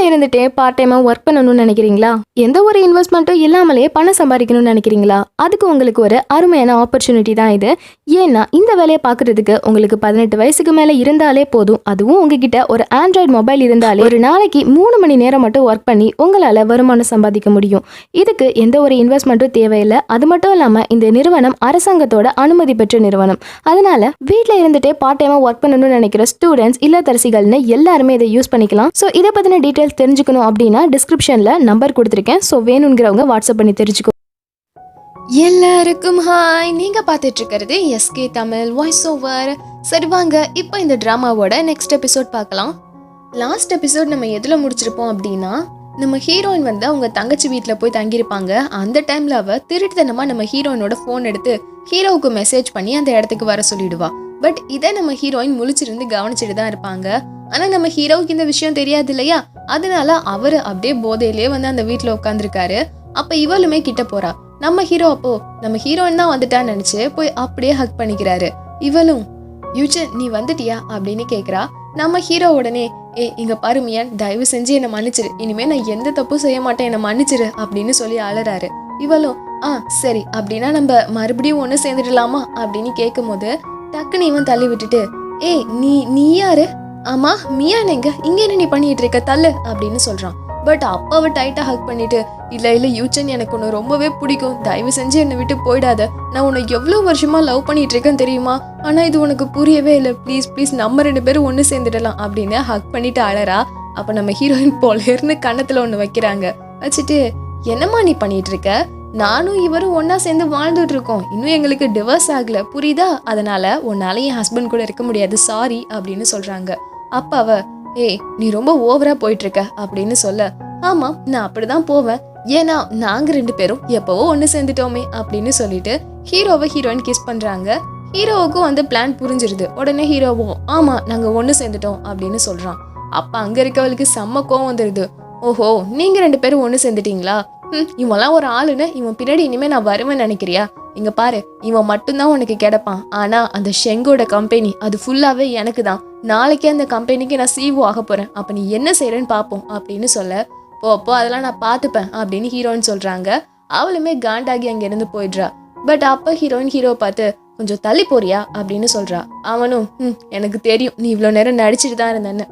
வீட்டில் இருந்துட்டே பார்ட் டைமாக ஒர்க் பண்ணணும்னு நினைக்கிறீங்களா? எந்த ஒரு இன்வெஸ்ட்மெண்ட்டும் இல்லாமலே பணம் சம்பாதிக்கணும்னு நினைக்கிறீங்களா? அதுக்கு உங்களுக்கு ஒரு அருமையான ஆப்பர்ச்சுனிட்டி தான் இது. ஏன்னா இந்த வேலையை பார்க்கறதுக்கு உங்களுக்கு பதினெட்டு வயசுக்கு மேலே இருந்தாலே போதும். அதுவும் உங்ககிட்ட ஒரு ஆண்ட்ராய்டு மொபைல் இருந்தாலே ஒரு நாளைக்கு மூணு மணி நேரம் மட்டும் ஒர்க் பண்ணி உங்களால் வருமானம் சம்பாதிக்க முடியும். இதுக்கு எந்த ஒரு இன்வெஸ்ட்மெண்ட்டும் தேவையில்லை. அது மட்டும் இல்லாமல் இந்த நிறுவனம் அரசாங்கத்தோட அனுமதி பெற்ற நிறுவனம். அதனால வீட்டில் இருந்துட்டே பார்ட் டைமாக ஒர்க் பண்ணணும்னு நினைக்கிற ஸ்டூடெண்ட்ஸ் இல்லத்தரசிகள்னு எல்லாருமே இதை யூஸ் பண்ணிக்கலாம். ஸோ இதை பற்றின டீட்டெயில்ஸ் தெரிஞ்சுக்கணும் அப்படின்னா டிஸ்கிரிப்ஷனில் நம்பர் கொடுத்துருக்கேன். ஸோ வேணுங்கிறவங்க வாட்ஸ்அப் பண்ணி தெரிஞ்சுக்கோ. எல்லாருக்கும் ஹாய் நீங்கள் பார்த்துட்டு இருக்கிறது எஸ்கே தமிழ் வாய்ஸ் ஓவர் சரி வாங்க. இப்போ இந்த ட்ராமாவோட நெக்ஸ்ட் எபிசோட் பார்க்கலாம். லாஸ்ட் எபிசோட் நம்ம எதில் முடிச்சிருப்போம் அப்படின்னா நம்ம ஹீரோயின் வந்து அவங்க தங்கச்சி வீட்டில் போய் தங்கியிருப்பாங்க. அந்த டைமில் அவள் திருட்டுத்தனமாக நம்ம ஹீரோயினோட ஃபோன் எடுத்து ஹீரோவுக்கு மெசேஜ் பண்ணி அந்த இடத்துக்கு வர சொல்லிடுவா. பட் இதை நம்ம ஹீரோயின் முழிச்சிருந்து கவனிச்சுட்டு தான் இருப்பாங்க. ஆனால் நம்ம ஹீரோவுக்கு இந்த விஷயம் தெரியாது இல்லையா? அதனால அவர் அப்படியே போதையிலே வந்து அந்த வீட்டில் உட்காந்துருக்காரு அப்போ இவளுமே கிட்ட போறா. நம்ம ஹீரோ அப்போ நம்ம ஹீரோயின் தான் வந்துட்டான்னு நினச்சி போய் அப்படியே ஹக் பண்ணிக்கிறாரு. இவளும் யூஜன் நீ வந்துட்டியா? அப்படின்னு கேட்குறா நம்ம ஹீரோ உடனே ஏ இங்க பருமியான் தயவு செஞ்சு என்னை மன்னிச்சிரு. இனிமே நான் எந்த தப்பும் செய்ய மாட்டேன். என்னை மன்னிச்சிரு அப்படின்னு சொல்லி அழறாரு இவளும் ஆ சரி அப்படின்னா நம்ம மறுபடியும் ஒன்று சேர்ந்துடலாமா? அப்படின்னு கேட்கும்போது டக்குன்னு இவன் தள்ளி விட்டுட்டு ஏய் நீ நீ யாரு? ஆமா மியான் எங்க இங்க? என்ன நீ பண்ணிட்டு இருக்க? தள்ளு அப்படின்னு சொல்றான். பட் அப்பாவை டைட்டா ஹக் பண்ணிட்டு இல்ல இல்ல யூச்சன் எனக்கு உன்னை ரொம்பவே பிடிக்கும். தயவு செஞ்சு என்னை விட்டு போயிடாத. நான் உன்னை எவ்வளோ வருஷமா லவ் பண்ணிட்டு இருக்கேன்னு தெரியுமா? ஆனா இது உனக்கு புரியவே இல்லை. ப்ளீஸ் ப்ளீஸ் நம்ம ரெண்டு பேரும் ஒன்று சேர்ந்துடலாம் அப்படின்னு ஹக் பண்ணிட்டு அழறா. அப்ப நம்ம ஹீரோயின் போலேர்னு கன்னத்துல ஒன்று வைக்கிறாங்க. வச்சுட்டு என்னம்மா நீ பண்ணிட்டு இருக்க? நானும் இவரும் ஒன்றா சேர்ந்து வாழ்ந்துட்டு இருக்கோம் இன்னும் எங்களுக்கு டிவர்ஸ் ஆகலை. புரியுதா? அதனால உன்னால என் ஹஸ்பண்ட் கூட இருக்க முடியாது. சாரி அப்படின்னு சொல்கிறாங்க அப்போ அவ ஏய் நீ ரொம்ப ஓவராக போயிட்டுருக்க. அப்படின்னு சொல்ல ஆமாம் நான் அப்படி தான் போவேன். ஏன்னா நாங்கள் ரெண்டு பேரும் எப்போவோ ஒன்று சேர்ந்துட்டோமே. அப்படின்னு சொல்லிட்டு ஹீரோவை ஹீரோயின் கிஸ் பண்ணுறாங்க ஹீரோவுக்கும் வந்து பிளான் புரிஞ்சிருது. உடனே ஹீரோவும் ஆமாம் நாங்கள் ஒன்று சேர்ந்துட்டோம். அப்படின்னு சொல்கிறான் அப்போ அங்கே இருக்கவளுக்கு செம்ம கோவம் வந்துடுது ஓஹோ நீங்கள் ரெண்டு பேரும் ஒன்று சேர்ந்துட்டீங்களா? ம் இவன்லாம் ஒரு ஆளுன்னு இவன் பின்னாடி இனிமேல் நான் வருவேன் நினைக்கிறியா? இங்கே பாரு இவன் மட்டும்தான் உனக்கு கிடப்பான். ஆனால் அந்த ஷெங்கோட கம்பெனி அது ஃபுல்லாகவே எனக்கு தான். நாளைக்கே அந்த கம்பெனிக்கு நான் சிஓ ஆக போகிறேன் அப்போ நீ என்ன செய்கிறேன்னு பார்ப்போம் அப்படின்னு சொல்ல. போ அப்போ அதெல்லாம் நான் பார்த்துப்பேன் அப்படின்னு ஹீரோயின் சொல்கிறாங்க அவளுமே காண்டாகி அங்கேருந்து போயிடுறா. பட் அப்போ ஹீரோயின் ஹீரோ பார்த்து கொஞ்சம் தள்ளி போறியா? அப்படின்னு சொல்கிறா அவனும் ம் எனக்கு தெரியும் நீ இவ்வளோ நேரம் நடிச்சிட்டு தான் இருந்தேன்னு.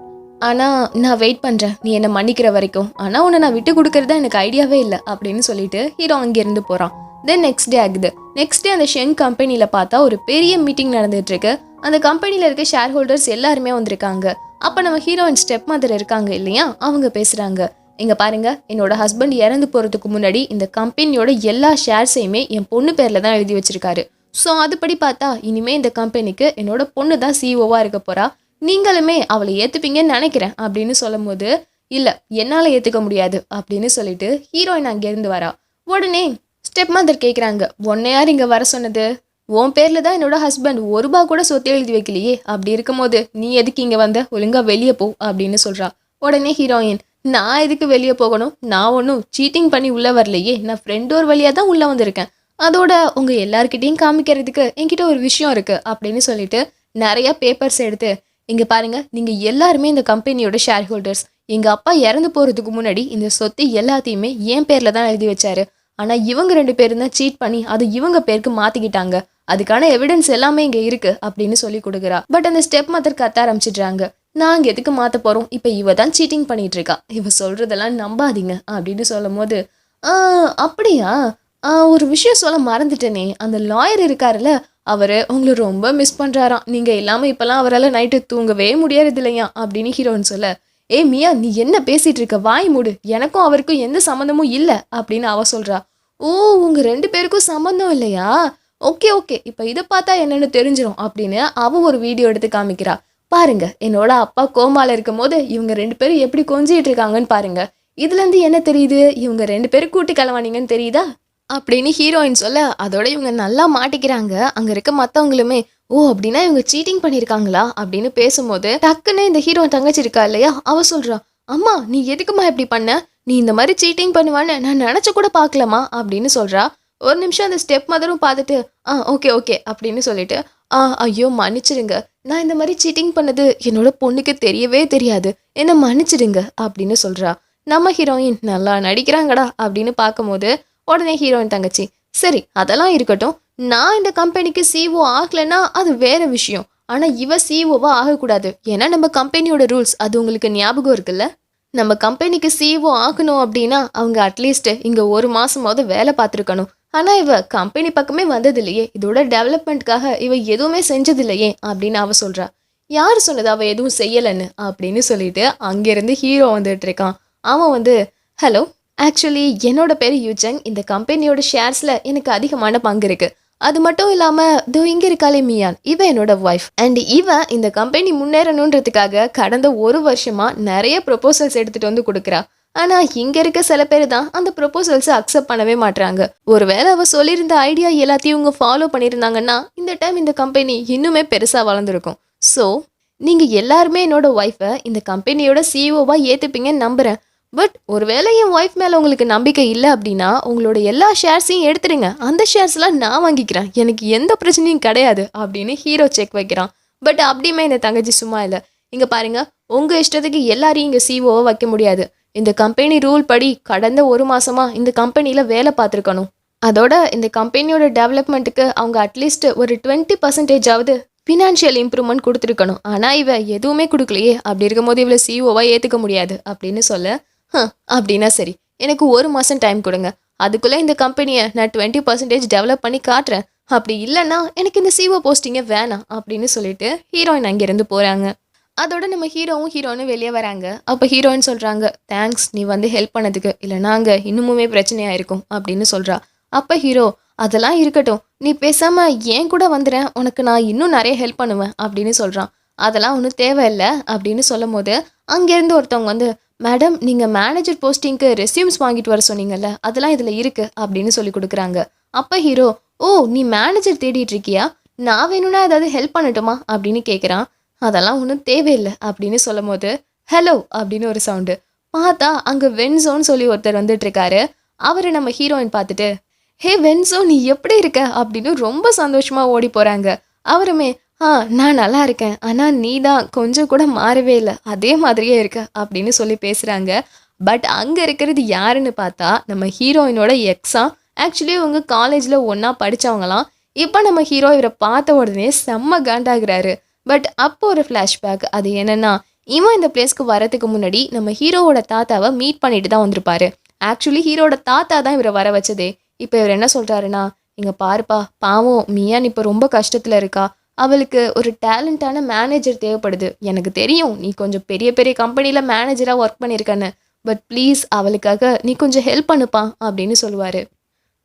ஆனால் நான் வெயிட் பண்ணுறேன் நீ என்னை மன்னிக்கிற வரைக்கும். ஆனால் உன்னை நான் விட்டு கொடுக்கறதா எனக்கு ஐடியாவே இல்லை அப்படின்னு சொல்லிட்டு ஹீரோ அங்கேருந்து போகிறான் தென் நெக்ஸ்ட் டே ஆகுது. நெக்ஸ்ட் டே அந்த ஷெங் கம்பெனியில் பார்த்தா ஒரு பெரிய மீட்டிங் நடந்துகிட்ருக்கு அந்த கம்பெனியில் இருக்க ஷேர் ஹோல்டர்ஸ் எல்லாருமே வந்திருக்காங்க. அப்போ நம்ம ஹீரோயின் ஸ்டெப் மதர் இருக்காங்க இல்லையா? அவங்க பேசுகிறாங்க இங்கே பாருங்க என்னோட ஹஸ்பண்ட் இறந்து போகிறதுக்கு முன்னாடி இந்த கம்பெனியோட எல்லா ஷேர்ஸையுமே என் பொண்ணு பேரில் தான் எழுதி வச்சிருக்காரு. ஸோ அதுபடி பார்த்தா இனிமேல் இந்த கம்பெனிக்கு என்னோட பொண்ணு தான் சிஓவாக இருக்க போகிறா நீங்களுமே அவளை ஏற்றுப்பீங்கன்னு நினைக்கிறேன் அப்படின்னு சொல்லும்போது இல்லை என்னால் ஏற்றுக்க முடியாது அப்படின்னு சொல்லிட்டு ஹீரோயின் அங்கேருந்து வரா. உடனே ஸ்டெப் மதர் கேட்குறாங்க உன்னை யார் இங்கே வர சொன்னது? உன் பேரில் தான் என்னோட ஹஸ்பண்ட் ஒரு ரூபா கூட சொத்து எழுதி வைக்கலையே அப்படி இருக்கும்போது நீ எதுக்கு இங்கே வந்த? ஒழுங்காக வெளியே போ அப்படின்னு சொல்கிறா உடனே ஹீரோயின் நான் எதுக்கு வெளியே போகணும்? நான் ஒன்றும் சீட்டிங் பண்ணி உள்ளே வரலையே நான் ஃப்ரெண்ட் ஒரு வழியாக தான் உள்ளே வந்திருக்கேன். அதோட உங்கள் எல்லாருக்கிட்டேயும் காமிக்கிறதுக்கு என்கிட்ட ஒரு விஷயம் இருக்குது அப்படின்னு சொல்லிட்டு நிறையா பேப்பர்ஸ் எடுத்து இங்கே பாருங்கள் நீங்கள் எல்லாருமே இந்த கம்பெனியோட ஷேர் ஹோல்டர்ஸ் எங்கள் அப்பா இறந்து போகிறதுக்கு முன்னாடி இந்த சொத்து எல்லாத்தையுமே என் பேரில் தான் எழுதி வச்சாரு. ஆனால் இவங்க ரெண்டு பேரும் தான் சீட் பண்ணி அது இவங்க பேருக்கு மாற்றிக்கிட்டாங்க அதுக்கான எவிடன்ஸ் எல்லாமே இங்கே இருக்குது அப்படின்னு சொல்லி கொடுக்குறா. பட் அந்த ஸ்டெப் மதர் கத்த ஆரம்பிச்சிடுறாங்க. நாங்கள் எதுக்கு மாற்ற போகிறோம் இப்போ இவ தான் சீட்டிங் பண்ணிட்டு இருக்கா. இவ சொல்றதெல்லாம் நம்பாதீங்க அப்படின்னு சொல்லும் போது "ஆ, அப்படியா? ஆ, ஒரு விஷயம் சொல்ல மறந்துட்டேனே. அந்த லாயர் இருக்காருல்ல அவரு உங்களை ரொம்ப மிஸ் பண்றாராம். நீங்க இல்லாம இப்போல்லாம் அவரால் நைட்டு தூங்கவே முடியறது இல்லையா அப்படின்னு ஹீரோன்னு சொல்ல ஏ மியா நீ என்ன பேசிட்டு இருக்க? வாய் மூடு. எனக்கும் அவருக்கும் எந்த சம்மந்தமும் இல்லை. அப்படின்னு அவ சொல்றா. ஓ உங்க ரெண்டு பேருக்கும் சம்மந்தம் இல்லையா? Okay okay. இப்போ இதை பார்த்தா என்னன்னு தெரிஞ்சிடும் அப்படின்னு அவள் ஒரு வீடியோ எடுத்து காமிக்கிறா. பாருங்க என்னோட அப்பா கோமால இருக்கும் போது இவங்க ரெண்டு பேரும் எப்படி கொஞ்சிட்டு இருக்காங்கன்னு பாருங்க. இதுல இருந்து என்ன தெரியுது? இவங்க ரெண்டு பேரும் கூட்டி கலவானீங்கன்னு தெரியுதா? அப்படின்னு ஹீரோயின் சொல்ல அதோட இவங்க நல்லா மாட்டிக்கிறாங்க. அங்கே இருக்க மற்றவங்களுமே ஓ அப்படின்னா இவங்க சீட்டிங் பண்ணிருக்காங்களா? அப்படின்னு பேசும்போது டக்குன்னு இந்த ஹீரோ தங்கச்சி இருக்கா இல்லையா? அவ சொல்றா அம்மா நீ எதுக்குமா இப்படி பண்ண? நீ இந்த மாதிரி சீட்டிங் பண்ணுவான்னு நான் நினச்சி கூட பார்க்கலமா அப்படின்னு சொல்றா. ஒரு நிமிஷம் அந்த ஸ்டெப் மதரும் பார்த்துட்டு ஆ ஓகே ஓகே அப்படின்னு சொல்லிட்டு ஆ ஐயோ மன்னிச்சிருங்க. நான் இந்த மாதிரி சீட்டிங் பண்ணது என்னோட பொண்ணுக்கு தெரியவே தெரியாது. என்ன மன்னிச்சிடுங்க அப்படின்னு சொல்றா. நம்ம ஹீரோயின் நல்லா நடிக்கிறாங்கடா அப்படின்னு பார்க்கும்போது உடனே ஹீரோயின் தங்கச்சி சரி அதெல்லாம் இருக்கட்டும். நான் இந்த கம்பெனிக்கு சிஓ ஆகலைன்னா அது வேற விஷயம். ஆனால் இவ சிஓவா ஆகக்கூடாது. ஏன்னா நம்ம கம்பெனியோட ரூல்ஸ் அது உங்களுக்கு ஞாபகம் இருக்குல்ல? நம்ம கம்பெனிக்கு சிஓ ஆகணும் அப்படின்னா அவங்க அட்லீஸ்ட் இங்க ஒரு மாசமாவது வேலை பார்த்துருக்கணும். ஆனா இவ கம்பெனி பக்கமே வந்தது இல்லையே இதோட டெவலப்மெண்ட்காக இவ எதுவுமே செஞ்சது இல்லையே அப்படின்னு அவ சொல்றா. யார் சொன்னது அவ எதுவும் செய்யலைன்னு? அப்படின்னு சொல்லிட்டு அங்கேருந்து ஹீரோ வந்துட்டு இருக்கான். அவன் வந்து ஹலோ ஆக்சுவலி என்னோட பேர் யூஜங் இந்த கம்பெனியோட ஷேர்ஸில் எனக்கு அதிகமான பங்கு இருக்குது அது மட்டும் இல்லாமல் தோ இங்கே இருக்காளே மியான். இவ என்னோட ஒய்ஃப் அண்ட் இவ இந்த கம்பெனி முன்னேறணுன்றதுக்காக கடந்த ஒரு வருஷமாக நிறைய ப்ரொபோசல்ஸ் எடுத்துகிட்டு வந்து கொடுக்குறா. ஆனால் இங்கே இருக்க சில பேர் தான் அந்த ப்ரொபோசல்ஸை அக்செப்ட் பண்ணவே மாட்றாங்க. ஒருவேளை அவள் சொல்லியிருந்த ஐடியா எல்லாத்தையும் இவங்க ஃபாலோ பண்ணியிருந்தாங்கன்னா இந்த டைம் இந்த கம்பெனி இன்னுமே பெருசாக வளர்ந்துருக்கும். ஸோ நீங்கள் எல்லாருமே என்னோட ஒய்ஃபை இந்த கம்பெனியோட சிஇஓவாக ஏற்றுப்பீங்கன்னு நம்புகிறேன் பட் ஒருவேளை என் ஒய்ஃப் மேலே உங்களுக்கு நம்பிக்கை இல்லை அப்படின்னா உங்களோட எல்லா ஷேர்ஸையும் எடுத்துடுங்க. அந்த ஷேர்ஸ்லாம் நான் வாங்கிக்கிறேன். எனக்கு எந்த பிரச்சனையும் கிடையாது அப்படின்னு ஹீரோ செக் வைக்கிறான். பட் அப்படியுமே இந்த தங்கச்சி சும்மா இல்லை. இங்கே பாருங்கள் உங்கள் இஷ்டத்துக்கு எல்லாரையும் இங்கே சிஓவை வைக்க முடியாது. இந்த கம்பெனி ரூல் படி கடந்த ஒரு மாதமாக இந்த கம்பெனியில் வேலை பார்த்துருக்கணும். அதோட இந்த கம்பெனியோட டெவலப்மெண்ட்டுக்கு அவங்க அட்லீஸ்ட் ஒரு டுவெண்ட்டி பர்சன்டேஜாவது ஃபினான்ஷியல் இம்ப்ரூவ்மெண்ட் கொடுத்துருக்கணும். ஆனால் இவ எதுவுமே கொடுக்கலையே. அப்படி இருக்கும்போது இவளை சிஓவாக ஏற்றுக்க முடியாது அப்படின்னு சொல்ல அப்படின்னா சரி. எனக்கு ஒரு மாதம் டைம் கொடுங்க. அதுக்குள்ளே இந்த கம்பெனியை நான் டுவெண்ட்டி பர்சன்டேஜ் டெவலப் பண்ணி காட்டுறேன். அப்படி இல்லைன்னா எனக்கு இந்த சிஓ போஸ்டிங்கே வேணாம் அப்படின்னு சொல்லிட்டு ஹீரோயின் அங்கேருந்து போகிறாங்க அதோட நம்ம ஹீரோவும் ஹீரோயினும் வெளியே வராங்க. அப்போ ஹீரோயின் சொல்கிறாங்க தேங்க்ஸ் நீ வந்து ஹெல்ப் பண்ணதுக்கு. இல்லைனா அங்கே இன்னுமுமே பிரச்சனையாக இருக்கும் அப்படின்னு சொல்கிறா அப்போ ஹீரோ அதெல்லாம் இருக்கட்டும். நீ பேசாமல் ஏன் கூட வந்துடுறேன் உனக்கு நான் இன்னும் நிறைய ஹெல்ப் பண்ணுவேன் அப்படின்னு சொல்கிறான் அதெல்லாம் ஒன்றும் தேவையில்லை அப்படின்னு சொல்லும் போது அங்கேருந்து ஒருத்தவங்க வந்து மேடம் நீங்கள் மேனேஜர் போஸ்டிங்க்கு ரெஸ்யூம்ஸ் வாங்கிட்டு வர சொன்னீங்கல்ல அதெல்லாம் இதில் இருக்கு அப்படின்னு சொல்லி கொடுக்குறாங்க. அப்போ ஹீரோ ஓ நீ மேனேஜர் தேடிட்டு இருக்கியா? நான் வேணும்னா ஏதாவது ஹெல்ப் பண்ணட்டுமா? அப்படின்னு கேட்குறான் அதெல்லாம் ஒன்றும் தேவையில்லை அப்படின்னு சொல்லும் போது ஹலோ அப்படின்னு ஒரு சவுண்டு பார்த்தா அங்கே வென்சோன்னு சொல்லி ஒருத்தர் வந்துட்டுருக்காரு அவரை நம்ம ஹீரோயின் பார்த்துட்டு ஹே வென்சோ நீ எப்படி இருக்க? அப்படின்னு ரொம்ப சந்தோஷமாக ஓடி போகிறாங்க அவருமே ஆ நான் நல்லா இருக்கேன். ஆனால் நீ தான் கொஞ்சம் கூட மாறவே இல்லை. அதே மாதிரியே இருக்க அப்படின்னு சொல்லி பேசுகிறாங்க பட் அங்கே இருக்கிறது யாருன்னு பார்த்தா நம்ம ஹீரோயினோட எக்ஸா ஆக்சுவலி அவங்க காலேஜில் ஒன்றா படிச்சவங்களாம். இப்போ நம்ம ஹீரோ இவரை பார்த்த உடனே செம்ம காண்டாகிறாரு. பட் அப்போ ஒரு ஃப்ளாஷ்பேக் அது என்னென்னா இவன் இந்த பிளேஸ்க்கு வரதுக்கு முன்னாடி நம்ம ஹீரோவோட தாத்தாவை மீட் பண்ணிட்டு தான் வந்திருப்பாரு. ஆக்சுவலி ஹீரோட தாத்தா தான் இவரை வர வச்சதே. இப்போ இவர் என்ன சொல்கிறாருன்னா இங்கே பாருப்பா பாவம் மியான் இப்போ ரொம்ப கஷ்டத்தில் இருக்கா. அவளுக்கு ஒரு டேலண்டான மேனேஜர் தேவைப்படுது. எனக்கு தெரியும் நீ கொஞ்சம் பெரிய பெரிய கம்பெனியில் மேனேஜராக ஒர்க் பண்ணியிருக்கன்னு பட் ப்ளீஸ் அவளுக்காக நீ கொஞ்சம் ஹெல்ப் பண்ணுப்பா அப்படின்னு சொல்லுவார்.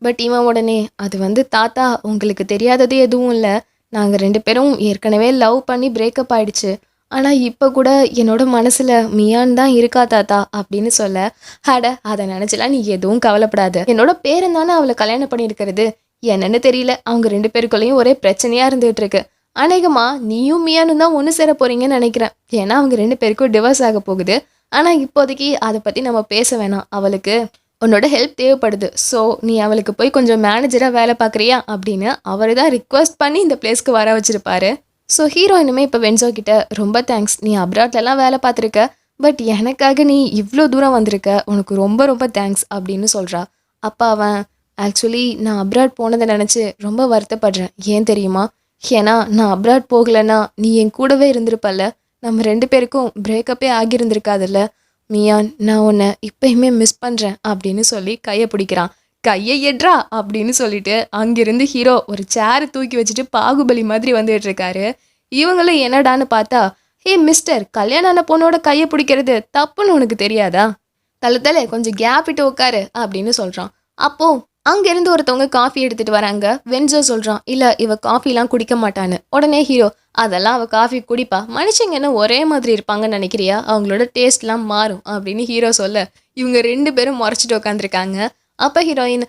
பட் இவன் உடனே அது வந்து தாத்தா உங்களுக்கு தெரியாதது எதுவும் இல்லை. நாங்கள் ரெண்டு பேரும் ஏற்கனவே லவ் பண்ணி பிரேக்கப் ஆயிடுச்சு. ஆனால் இப்போ கூட என்னோட மனசில் மியான் தான் இருக்கா தாத்தா அப்படின்னு சொல்ல அட அதை நினச்சலாம் நீ எதுவும் கவலைப்படாத. என்னோட பேரன் தானே அவளை கல்யாணம் பண்ணியிருக்கிறது. என்னன்னு தெரியல அவங்க ரெண்டு பேருக்குள்ளேயும் ஒரே பிரச்சனையாக இருந்துகிட்டு இருக்கு. அநேகமா நீயும் மியானும் தான் ஒன்று சேர போகிறீங்கன்னு நினைக்கிறேன். ஏன்னா அவங்க ரெண்டு பேருக்கும் டிவோர்ஸ் ஆக போகுது. ஆனால் இப்போதைக்கு அதை பற்றி நம்ம பேச வேணாம். அவளுக்கு உன்னோட ஹெல்ப் தேவைப்படுது. ஸோ நீ அவளுக்கு போய் கொஞ்சம் மேனேஜராக வேலை பார்க்குறியா? அப்படின்னு அவர் தான் ரிக்வஸ்ட் பண்ணி இந்த பிளேஸ்க்கு வர வச்சுருப்பாரு. ஸோ ஹீரோயினுமே இப்போ வென்சோ கிட்ட ரொம்ப தேங்க்ஸ் நீ அப்ராட்லலாம் வேலை பார்த்துருக்க. பட் எனக்காக நீ இவ்வளோ தூரம் வந்திருக்க. உனக்கு ரொம்ப ரொம்ப தேங்க்ஸ் அப்படின்னு சொல்கிறா அப்பா அவன் ஆக்சுவலி நான் அப்ராட் போனதை நினச்சி ரொம்ப வருத்தப்படுறேன். ஏன் தெரியுமா? ஏன்னா நான் அப்ராட் போகலைன்னா நீ என் கூடவே இருந்திருப்பல்ல? நம்ம ரெண்டு பேருக்கும் பிரேக்கப்பே ஆகியிருந்திருக்காதுல்ல? மியான் நான் உன்னை இப்பயுமே மிஸ் பண்ணுறேன் அப்படின்னு சொல்லி கையை பிடிக்கிறான். கையை எட்ரா அப்படின்னு சொல்லிட்டு அங்கிருந்து ஹீரோ ஒரு சேரை தூக்கி வச்சுட்டு பாகுபலி மாதிரி வந்துட்டு இருக்காரு. இவங்களும் என்னடான்னு பார்த்தா ஹே மிஸ்டர் கல்யாணான ஆன பொண்ணோட கையை பிடிக்கிறது தப்புன்னு உனக்கு தெரியாதா? தலை தலை கொஞ்சம் கேப் விட்டு உட்காரு அப்படின்னு சொல்கிறான் அப்போது அங்கேருந்து ஒருத்தவங்க காஃபி எடுத்துட்டு வராங்க. வென்சோ சொல்கிறான் இல்லை இவ காஃபிலாம் குடிக்க மாட்டான்னு. உடனே ஹீரோ அதெல்லாம் அவள் காஃபி குடிப்பா. மனுஷங்க என்ன ஒரே மாதிரி இருப்பாங்கன்னு நினைக்கிறியா? அவங்களோட டேஸ்ட்லாம் மாறும் அப்படின்னு ஹீரோ சொல்ல. இவங்க ரெண்டு பேரும் முறைச்சிட்டு உட்காந்துருக்காங்க அப்போ ஹீரோயின்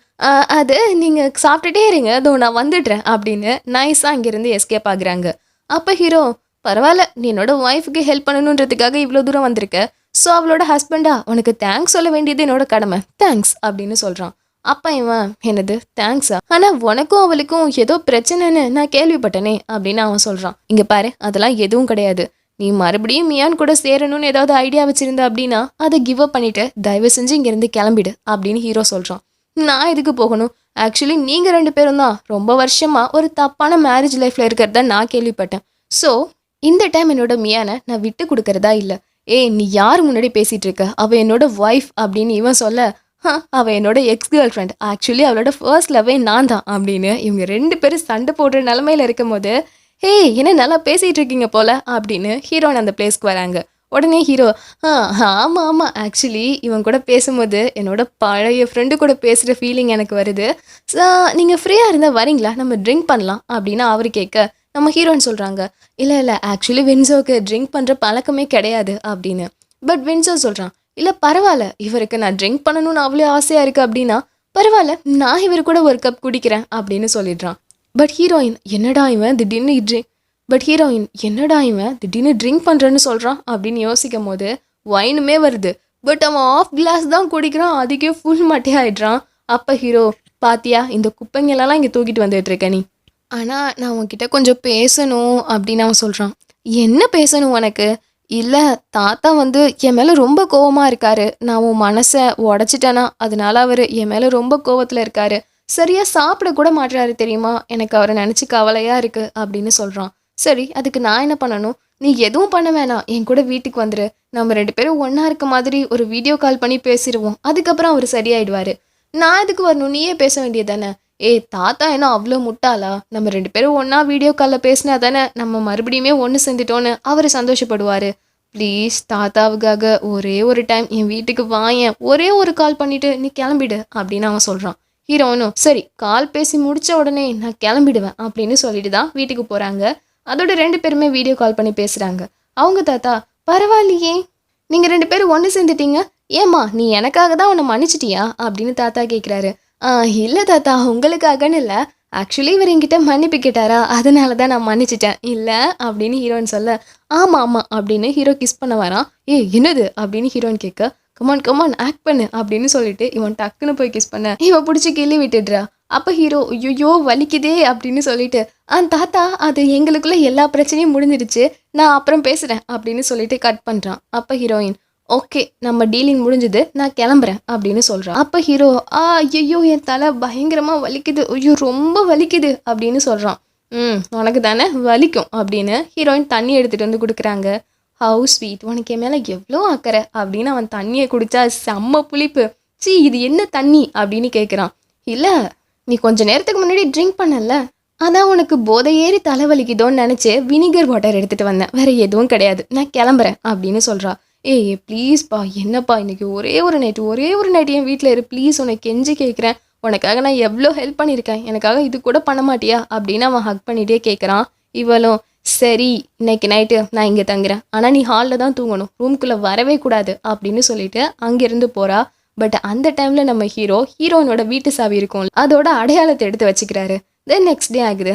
அது நீங்கள் சாப்பிட்டுட்டே இருங்க. அதோ நான் வந்துடுறேன் அப்படின்னு நைஸாக அங்கேருந்து எஸ்கேப் ஆகுறாங்க. அப்போ ஹீரோ பரவாயில்ல நீ என்னோட ஒய்ஃபுக்கு ஹெல்ப் பண்ணணுன்றதுக்காக இவ்வளோ தூரம் வந்திருக்க. ஸோ அவளோட ஹஸ்பண்டா உனக்கு தேங்க்ஸ் சொல்ல வேண்டியது என்னோட கடமை. தேங்க்ஸ் அப்படின்னு சொல்கிறான் அப்பா இவன் என்னது? தேங்க்ஸா ஆனா உனக்கும் அவளுக்கும் ஏதோ பிரச்சனைன்னு நான் கேள்விப்பட்டனே அப்படின்னு அவன் சொல்றான். இங்க பாரு அதெல்லாம் எதுவும் கிடையாது. நீ மறுபடியும் மியான் கூட சேரணும்னு ஏதாவது ஐடியா வச்சிருந்த அப்படின்னா அதை கிவ் அப் பண்ணிட்டு தயவு செஞ்சு இங்கிருந்து கிளம்பிடு அப்படின்னு ஹீரோ சொல்றான். நான் எதுக்கு போகணும்? ஆக்சுவலி நீங்க ரெண்டு பேரும் தான். ரொம்ப வருஷமா ஒரு தப்பான மேரேஜ் லைஃப்ல இருக்கிறதா நான் கேள்விப்பட்டேன். ஸோ இந்த டைம் என்னோட மியானை நான் விட்டு கொடுக்கறதா இல்லை. ஏய் நீ யார் முன்னாடி பேசிட்டு இருக்க? அவ என்னோட ஒய்ஃப் அப்படின்னு இவன் சொல்ல அவள் அவ என்னோட எக்ஸ் கேர்ள் ஃப்ரெண்ட் ஆக்சுவலி அவளோட ஃபர்ஸ்ட் லவ்வே நான் தான் அப்படின்னு இவங்க ரெண்டு பேரும் சண்டை போடுற நிலமையில இருக்கும் போது ஹேய் என்ன நல்லா பேசிகிட்டு இருக்கீங்க போல? அப்படின்னு ஹீரோன் அந்த பிளேஸ்க்கு வராங்க. உடனே ஹீரோ ஆ ஆமாம் ஆமாம் ஆக்சுவலி இவன் கூட பேசும்போது என்னோட பழைய ஃப்ரெண்டு கூட பேசுகிற ஃபீலிங் எனக்கு வருது. நீங்கள் ஃப்ரீயாக இருந்தால் வரீங்களா? நம்ம ட்ரிங்க் பண்ணலாம். அப்படின்னு அவர் கேட்க நம்ம ஹீரோன்னு சொல்கிறாங்க இல்லை இல்லை. ஆக்சுவலி வின்சோக்கு ட்ரிங்க் பண்ணுற பழக்கமே கிடையாது. அப்படின்னு. பட் வின்சோ சொல்கிறான் இல்லை பரவாயில்ல இவருக்கு நான் ட்ரிங்க் பண்ணணும்னு அவ்வளோ ஆசையாக இருக்குது அப்படின்னா பரவாயில்ல நான் இவர் கூட ஒரு கப் குடிக்கிறேன் அப்படின்னு சொல்லிடுறான். பட் ஹீரோயின் என்னடா இவன் திடீர்னு ட்ரிங்க் பட் ஹீரோயின் என்னடா இவன் திடீர்னு ட்ரிங்க் பண்ணுறேன்னு சொல்கிறான் அப்படின்னு யோசிக்கும் போது ஒயினுமே வருது. பட் அவன் ஆஃப் கிளாஸ் தான் குடிக்கிறான். அதுக்கே ஃபுல் மட்டையாயிடுறான். அப்போ ஹீரோ பாத்தியா? இந்த குப்பைங்களெல்லாம் இங்கே தூக்கிட்டு வந்துட்டுருக்க நீ. ஆனால் நான் உன்கிட்ட கொஞ்சம் பேசணும் அப்படின்னு அவன் சொல்கிறான் என்ன பேசணும் உனக்கு? இல்லை தாத்தா வந்து என் மேலே ரொம்ப கோவமாக இருக்காரு. நான் உன் மனசை உடச்சிட்டேனா? அதனால அவர் என் மேலே ரொம்ப கோவத்தில் இருக்காரு. சரியாக சாப்பிட கூட மாட்டுறாரு தெரியுமா? எனக்கு அவரை நினச்சி கவலையாக இருக்குது அப்படின்னு சொல்கிறான் சரி அதுக்கு நான் என்ன பண்ணணும்? நீ எதுவும் பண்ண வேணாம். என் கூட வீட்டுக்கு வந்துடு நம்ம ரெண்டு பேரும் ஒன்றா இருக்க மாதிரி ஒரு வீடியோ கால் பண்ணி பேசிடுவோம் அதுக்கப்புறம் அவர் சரியாயிடுவார். நான் எதுக்கு வரணும்? நீயே பேச வேண்டியது தானே? ஏய் தாத்தா என்ன அவ்வளோ முட்டாளா? நம்ம ரெண்டு பேரும் ஒன்றா வீடியோ காலில் பேசினா தானே நம்ம மறுபடியுமே ஒன்று சேர்ந்துட்டோன்னு அவர் சந்தோஷப்படுவார். ப்ளீஸ் தாத்தாவுக்காக ஒரே ஒரு டைம் என் வீட்டுக்கு வாயன் ஒரே ஒரு கால் பண்ணிவிட்டு நீ கிளம்பிடு அப்படின்னு அவன் சொல்கிறான் ஹீரோனும் சரி கால் பேசி முடித்த உடனே நான் கிளம்பிடுவேன் அப்படின்னு சொல்லிட்டு தான் வீட்டுக்கு போகிறாங்க அதோட ரெண்டு பேருமே வீடியோ கால் பண்ணி பேசுகிறாங்க அவங்க தாத்தா பரவாயில்லையே நீங்கள் ரெண்டு பேரும் ஒன்று சேர்ந்துட்டீங்க ஏம்மா நீ எனக்காக தான் உன்னை மன்னிச்சிட்டியா? அப்படின்னு தாத்தா கேட்குறாரு இல்லை தாத்தா உங்களுக்காகன்னு இல்லை. ஆக்சுவலி இவர் என்கிட்ட மன்னிப்பு கேட்டாரா? அதனால தான் நான் மன்னிச்சிட்டேன். இல்லை அப்படின்னு ஹீரோயின் சொல்ல ஆமாம் ஆமாம் அப்படின்னு ஹீரோ கிஸ் பண்ண வரான். ஏ என்னது? அப்படின்னு ஹீரோயின் கேட்க கமான் கமான் ஆக்ட் பண்ணு அப்படின்னு சொல்லிட்டு இவன் டக்குன்னு போய் கிஸ் பண்ண. இவன் பிடிச்சி கிள்ளி விட்டுடுறா. அப்போ ஹீரோ ஐயோ வலிக்குதே அப்படின்னு சொல்லிட்டு ஆ தாத்தா அது எங்களுக்குள்ள எல்லா பிரச்சனையும் முடிஞ்சிடுச்சு. நான் அப்புறம் பேசுகிறேன் அப்படின்னு சொல்லிட்டு கட் பண்ணுறான் அப்போ ஹீரோயின் ஓகே நம்ம டீலிங் முடிஞ்சது நான் கிளம்புறேன் அப்படின்னு சொல்கிறான் அப்போ ஹீரோ ஆ ஐயோ என் தலை பயங்கரமாக வலிக்குது. ஐயோ ரொம்ப வலிக்குது அப்படின்னு சொல்கிறான் ம் உனக்கு தானே வலிக்கும் அப்படின்னு ஹீரோயின் தண்ணி எடுத்துகிட்டு வந்து கொடுக்குறாங்க. ஹவு ஸ்வீட் உனக்கு என் மேலே எவ்வளோ அக்கறை? அப்படின்னு அவன் தண்ணியை குடிச்சா செம்ம புளிப்பு. சி இது என்ன தண்ணி? அப்படின்னு கேட்குறான் இல்லை நீ கொஞ்ச நேரத்துக்கு முன்னாடி ட்ரிங்க் பண்ணல? அதான் உனக்கு போதை ஏறி தலைவலிக்குதோன்னு நினச்சி வினிகர் வாட்டர் எடுத்துகிட்டு வந்தேன். வேறு எதுவும் கிடையாது. நான் கிளம்புறேன் அப்படின்னு சொல்கிறா ஏய் ப்ளீஸ்ப்பா என்னப்பா இன்னைக்கு ஒரே ஒரு நைட்டு ஒரே ஒரு நைட்டு என் வீட்டில் இரு ப்ளீஸ் உனக்கு கெஞ்சி கேட்குறேன் உனக்காக நான் எவ்வளோ ஹெல்ப் பண்ணியிருக்கேன் எனக்காக இது கூட பண்ண மாட்டியா? அப்படின்னு அவன் ஹக் பண்ணிகிட்டே கேட்குறான் இவளும் சரி இன்னைக்கு நைட்டு நான் இங்கே தங்குறேன். ஆனால் நீ ஹாலில் தான் தூங்கணும். ரூம்குள்ளே வரவே கூடாது. அப்படின்னு சொல்லிட்டு அங்கேருந்து போகிறா பட் அந்த டைமில் நம்ம ஹீரோ ஹீரோயினோட வீட்டு சாவி இருக்கும் அதோட அடையாளத்தை எடுத்து வச்சுக்கிறாரு. தென் நெக்ஸ்ட் டே ஆகுது.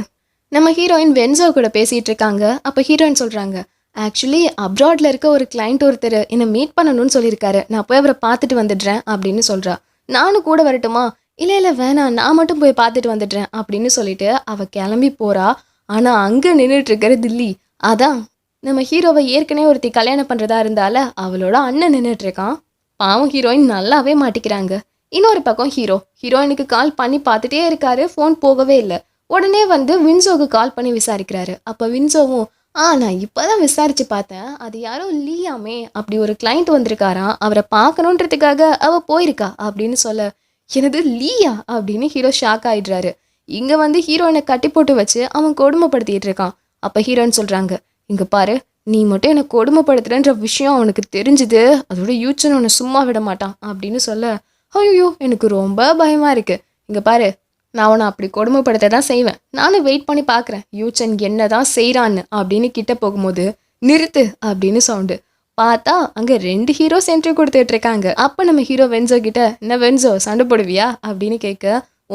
நம்ம ஹீரோயின் வென்சோ கூட பேசிகிட்டு இருக்காங்க. அப்போ ஹீரோயின் சொல்கிறாங்க ஆக்சுவலி அப்ராடில் இருக்க ஒரு கிளைண்ட் ஒருத்தர் என்னை மீட் பண்ணணும்னு சொல்லியிருக்காரு. நான் போய் அவரை பார்த்துட்டு வந்துடுறேன் அப்படின்னு சொல்கிறா நானும் கூட வரட்டுமா? இல்லை இல்லை வேணாம். நான் மட்டும் போய் பார்த்துட்டு வந்துடுறேன் அப்படின்னு சொல்லிட்டு அவள் கிளம்பி போகிறா ஆனால் அங்கே நின்றுட்டு இருக்கிற தில்லி. அதான் நம்ம ஹீரோவை ஏற்கனவே ஒருத்தி கல்யாணம் பண்ணுறதா இருந்தால அவளோட அண்ணன் நின்றுட்டு இருக்கான் பாவம் ஹீரோயின் நல்லாவே மாட்டிக்கிறாங்க. இன்னொரு பக்கம் ஹீரோ. ஹீரோயினுக்கு கால் பண்ணி பார்த்துட்டே இருக்காரு. ஃபோன் போகவே இல்லை. உடனே வந்து வின்சோவுக்கு கால் பண்ணி விசாரிக்கிறாரு. அப்போ வின்சோவும் ஆ நான் இப்போ தான் விசாரித்து பார்த்தேன். அது யாரோ லீயாமே அப்படி ஒரு கிளைண்ட் வந்திருக்காராம் அவரை பார்க்கணுன்றதுக்காக அவள் போயிருக்கா அப்படின்னு சொல்ல எனது லீயா அப்படின்னு ஹீரோ ஷாக் ஆயிடுறாரு. இங்கே வந்து ஹீரோயினை கட்டி போட்டு வச்சு அவன் கொடுமைப்படுத்திட்டு இருக்கான். அப்போ ஹீரோன்னு சொல்கிறாங்க இங்கே பாரு நீ மட்டும் என்னை கொடுமைப்படுத்துறன்ற விஷயம் அவனுக்கு தெரிஞ்சுது. அதோட யூச்சன் உன்னை சும்மா விட மாட்டான் அப்படின்னு சொல்ல ஐயோ எனக்கு ரொம்ப பயமாக இருக்குது இங்கே பாரு நான் அவனை அப்படி கொடுமைப்படுத்த தான் செய்வேன். நானும் வெயிட் பண்ணி பார்க்குறேன். யூச்சன் என்ன தான் செய்கிறான்னு அப்படின்னு கிட்ட போகும்போது நிறுத்து அப்படின்னு சவுண்டு. பார்த்தா அங்கே ரெண்டு ஹீரோஸ் என்ட்ரி கொடுத்துட்டு இருக்காங்க. அப்போ நம்ம ஹீரோ வென்சோ கிட்ட என்ன வென்சோ சண்டை போடுவியா? அப்படின்னு கேட்க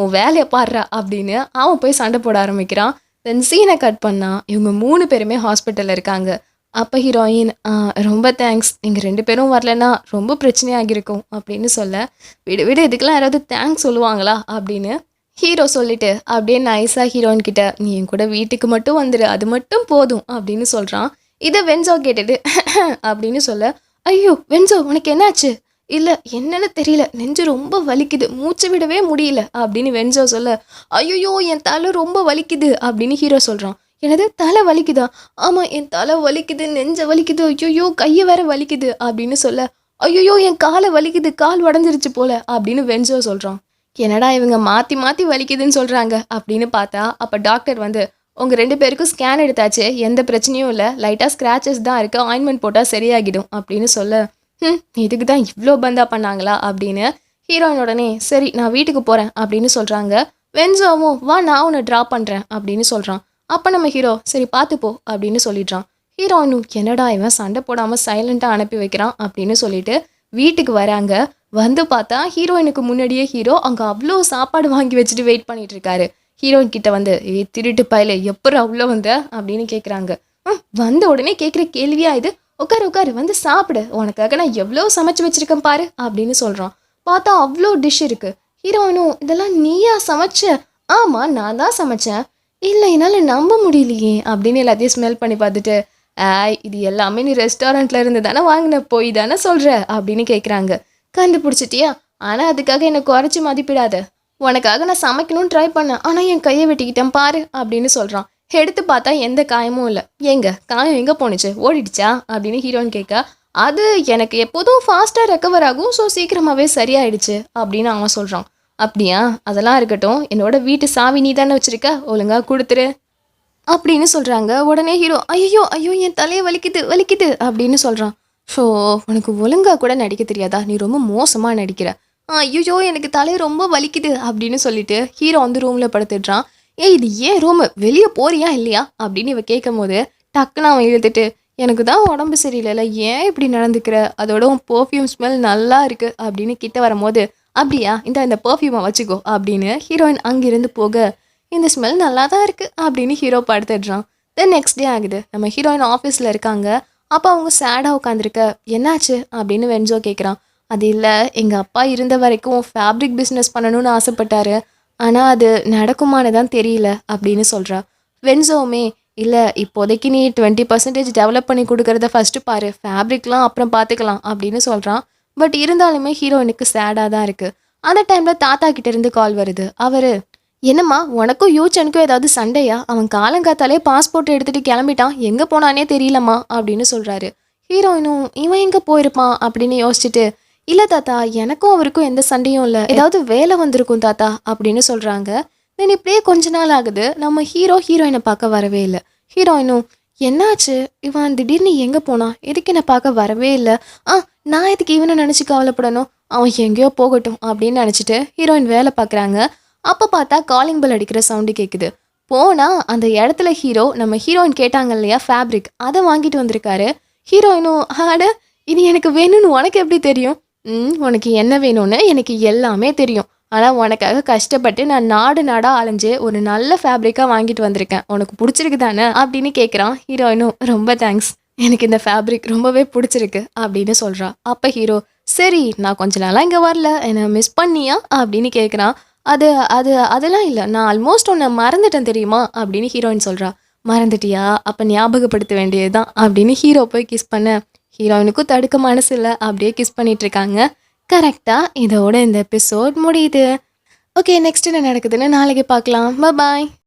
உன் வேலையை பாடுறா அப்படின்னு அவன் போய் சண்டை போட ஆரம்பிக்கிறான். தென் சீனை கட் பண்ணால் இவங்க மூணு பேருமே ஹாஸ்பிட்டலில் இருக்காங்க. அப்போ ஹீரோயின் ரொம்ப தேங்க்ஸ் நீங்கள் ரெண்டு பேரும் வரலன்னா ரொம்ப பிரச்சனையாகிருக்கும் அப்படின்னு சொல்ல விடு விடு இதுக்கெல்லாம் யாராவது தேங்க்ஸ் சொல்லுவாங்களா? அப்படின்னு ஹீரோ சொல்லிட்டு அப்படியே நைஸாக ஹீரோயின் கிட்ட நீ என் கூட வீட்டுக்கு மட்டும் வந்துடு அது மட்டும் போதும் அப்படின்னு சொல்கிறான் இதை வென்சோ கேட்டுட்டு அப்படின்னு சொல்ல ஐயோ வென்சோ உனக்கு என்னாச்சு? இல்லை என்னன்னு தெரியல நெஞ்சு ரொம்ப வலிக்குது மூச்சு விடவே முடியல அப்படின்னு வென்சோ சொல்ல ஐயோ என் தலை ரொம்ப வலிக்குது அப்படின்னு ஹீரோ சொல்கிறான் எனது தலை வலிக்குதா? ஆமாம் என் தலை வலிக்குது நெஞ்சை வலிக்குது ஐயோயோ கையை வேற வலிக்குது அப்படின்னு சொல்ல ஐயோயோ என் காலை வலிக்குது கால் உடஞ்சிருச்சு போல அப்படின்னு வென்சோ சொல்கிறான் என்னடா இவங்க மாற்றி மாற்றி வலிக்குதுன்னு சொல்கிறாங்க அப்படின்னு பார்த்தா அப்போ டாக்டர் வந்து உங்கள் ரெண்டு பேருக்கும் ஸ்கேன் எடுத்தாச்சு எந்த பிரச்சனையும் இல்லை லைட்டாக ஸ்க்ராச்சஸ் தான் இருக்குது ஆயின்மெண்ட் போட்டால் சரியாகிடும் அப்படின்னு சொல்ல ம் இதுக்கு தான் இவ்வளோ பந்தா பண்ணாங்களா? அப்படின்னு ஹீரோயின் உடனே சரி நான் வீட்டுக்கு போகிறேன் அப்படின்னு சொல்கிறாங்க வென்சோவும் வா நான் உன்னை ட்ரா பண்ணுறேன் அப்படின்னு சொல்கிறான் அப்போ நம்ம ஹீரோ சரி பார்த்து போ அப்படின்னு சொல்லிடுறான். ஹீரோயினும் என்னடா இவன் சண்டை போடாமல் சைலண்ட்டாக அனுப்பி வைக்கிறான் அப்படின்னு சொல்லிட்டு வீட்டுக்கு வராங்க. வந்து பார்த்தா ஹீரோயினுக்கு முன்னாடியே ஹீரோ அங்கே அவ்வளோ சாப்பாடு வாங்கி வச்சுட்டு வெயிட் பண்ணிட்டு இருக்காரு. ஹீரோயின் கிட்ட வந்து ஏ திருட்டு பயல எப்பறம் அவ்வளோ வந்த? அப்படின்னு கேட்குறாங்க ம் வந்த உடனே கேட்குற கேள்வியா இது? உட்காரு உட்காரு வந்து சாப்பிடு. உனக்காக நான் எவ்வளோ சமைச்சு வச்சுருக்கேன் பாரு அப்படின்னு சொல்கிறான் பார்த்தா அவ்வளோ டிஷ் இருக்குது ஹீரோயினும் இதெல்லாம் நீயா சமைச்ச? ஆமாம் நான் தான் சமைச்சேன். இல்லை என்னால் நம்ப முடியலையே அப்படின்னு எல்லாத்தையும் ஸ்மெல் பண்ணி பார்த்துட்டு ஆய் இது எல்லாமே நீ ரெஸ்டாரண்ட்ல இருந்து தானே வாங்கின போய் தானே சொல்கிற அப்படின்னு கேட்குறாங்க கண்டுபிடிச்சிட்டியா? ஆனால் அதுக்காக என்னை குறைச்சி மதிப்பிடாத. உனக்காக நான் சமைக்கணும்னு ட்ரை பண்ணேன். ஆனால் என் கையை வெட்டிக்கிட்டேன் பாரு அப்படின்னு சொல்கிறான் எடுத்து பார்த்தா எந்த காயமும் இல்லை. எங்க? காயம் எங்கே போணுச்சு ஓடிடுச்சா? அப்படின்னு ஹீரோயின் கேட்க அது எனக்கு எப்போதும் ஃபாஸ்ட்டாக ரெக்கவர் ஆகும். ஸோ சீக்கிரமாகவே சரியாயிடுச்சு அப்படின்னு அவன் சொல்கிறான் அப்படியா? அதெல்லாம் இருக்கட்டும். என்னோட வீட்டு சாவி நீ தானே வச்சுருக்க? ஒழுங்காக கொடுத்துரு. அப்படின்னு சொல்கிறாங்க உடனே ஹீரோ ஐயோ ஐயோ என் தலையை வலிக்குது வலிக்குது அப்படின்னு சொல்கிறான் ஸோ உனக்கு ஒழுங்காக கூட நடிக்க தெரியாதா? நீ ரொம்ப மோசமாக நடிக்கிற. ஐயோ எனக்கு தலை ரொம்ப வலிக்குது அப்படின்னு சொல்லிட்டு ஹீரோ வந்து ரூமில் படுத்துடுறான். ஏய் இது ஏன் ரூமு? வெளியே போறியா இல்லையா? அப்படின்னு இவ கேட்கும் போது டக்குன்னு அவன் இழுத்துட்டு எனக்கு தான் உடம்பு சரியில்லைல்ல ஏன் இப்படி நடந்துக்கிற? அதோட உன் பர்ஃப்யூம் ஸ்மெல் நல்லா இருக்கு. அப்படின்னு கிட்ட வரும்போது அப்படியா இந்த இந்த பர்ஃப்யூமை வச்சுக்கோ அப்படின்னு ஹீரோயின் அங்கிருந்து போக இந்த ஸ்மெல் நல்லா தான் இருக்குது அப்படின்னு ஹீரோ படுத்துடுறான். தென் நெக்ஸ்ட் டே ஆகுது. நம்ம ஹீரோயின் ஆஃபீஸில் இருக்காங்க. அப்போ அவங்க சேடாக உட்காந்துருக்க என்னாச்சு? அப்படின்னு வென்ஜோ கேட்குறான் அது இல்லை எங்கள் அப்பா இருந்த வரைக்கும் ஃபேப்ரிக் பிஸ்னஸ் பண்ணணும்னு ஆசைப்பட்டாரு. ஆனால் அது நடக்குமானு தான் தெரியல அப்படின்னு சொல்கிறா வென்சோவுமே இல்லை இப்போதைக்கு நீ டுவெண்ட்டி பர்சன்டேஜ் டெவலப் பண்ணி கொடுக்குறத ஃபஸ்ட்டு பாரு. ஃபேப்ரிக்லாம் அப்புறம் பார்த்துக்கலாம் அப்படின்னு சொல்கிறான் பட் இருந்தாலுமே ஹீரோயினுக்கு சேடாக தான் இருக்குது அந்த டைமில் தாத்தா கிட்டேருந்து கால் வருது. அவர் என்னம்மா உனக்கும் யூச்சனுக்கும் ஏதாவது சண்டையா? அவன் காலங்காத்தாலே பாஸ்போர்ட் எடுத்துட்டு கிளம்பிட்டான். எங்கே போனானே தெரியலம்மா அப்படின்னு சொல்கிறாரு ஹீரோயினும் இவன் எங்கே போயிருப்பான்? அப்படின்னு யோசிச்சுட்டு இல்லை தாத்தா எனக்கும் அவருக்கும் எந்த சண்டையும் இல்லை. ஏதாவது வேலை வந்திருக்கும் தாத்தா அப்படின்னு சொல்கிறாங்க தென் இப்படியே கொஞ்ச நாள் ஆகுது. நம்ம ஹீரோ ஹீரோயினை பார்க்க வரவே இல்லை. ஹீரோயினும் என்னாச்சு? இவன் திடீர்னு எங்கே போனான் எதுக்கு என்னை பார்க்க வரவே இல்லை? ஆ நான் எதுக்கு இவனை நினச்சி கவலைப்படணும்? அவன் எங்கேயோ போகட்டும் அப்படின்னு நினச்சிட்டு ஹீரோயின் வேலை பார்க்குறாங்க. அப்போ பார்த்தா காலிங் பெல் அடிக்கிற சவுண்டு கேட்குது போனால் அந்த இடத்துல ஹீரோ நம்ம ஹீரோயின் கேட்டாங்க இல்லையா ஃபேப்ரிக் அதை வாங்கிட்டு வந்திருக்காரு. ஹீரோயினும் ஆட இது எனக்கு வேணும்னு உனக்கு எப்படி தெரியும்? ம் உனக்கு என்ன வேணும்னு எனக்கு எல்லாமே தெரியும். ஆனால் உனக்காக கஷ்டப்பட்டு நான் நாடு நாடாக அலைஞ்சு ஒரு நல்ல ஃபேப்ரிக்காக வாங்கிட்டு வந்திருக்கேன். உனக்கு பிடிச்சிருக்கு தானே அப்படின்னு கேட்குறான் ஹீரோயினும் ரொம்ப தேங்க்ஸ் எனக்கு இந்த ஃபேப்ரிக் ரொம்பவே பிடிச்சிருக்கு அப்படின்னு சொல்கிறா அப்போ ஹீரோ சரி நான் கொஞ்ச நாளாக இங்கே வரல என்னை மிஸ் பண்ணியா அப்படின்னு கேட்குறான் அது அது அதெல்லாம் இல்லை. நான் ஆல்மோஸ்ட் உன்னை மறந்துட்டேன் தெரியுமா? அப்படின்னு ஹீரோயின் சொல்கிறா மறந்துட்டியா? அப்போ ஞாபகப்படுத்த வேண்டியதுதான் அப்படின்னு ஹீரோ போய் கிஸ் பண்ண. ஹீரோயினுக்கும் தடுக்க மனசு இல்லை. அப்படியே கிஸ் பண்ணிட்டு இருக்காங்க. கரெக்டாக இதோட இந்த எபிசோட் முடியுது. ஓகே நெக்ஸ்ட் என்ன நடக்குதுன்னு நாளைக்கு பார்க்கலாம். பாய்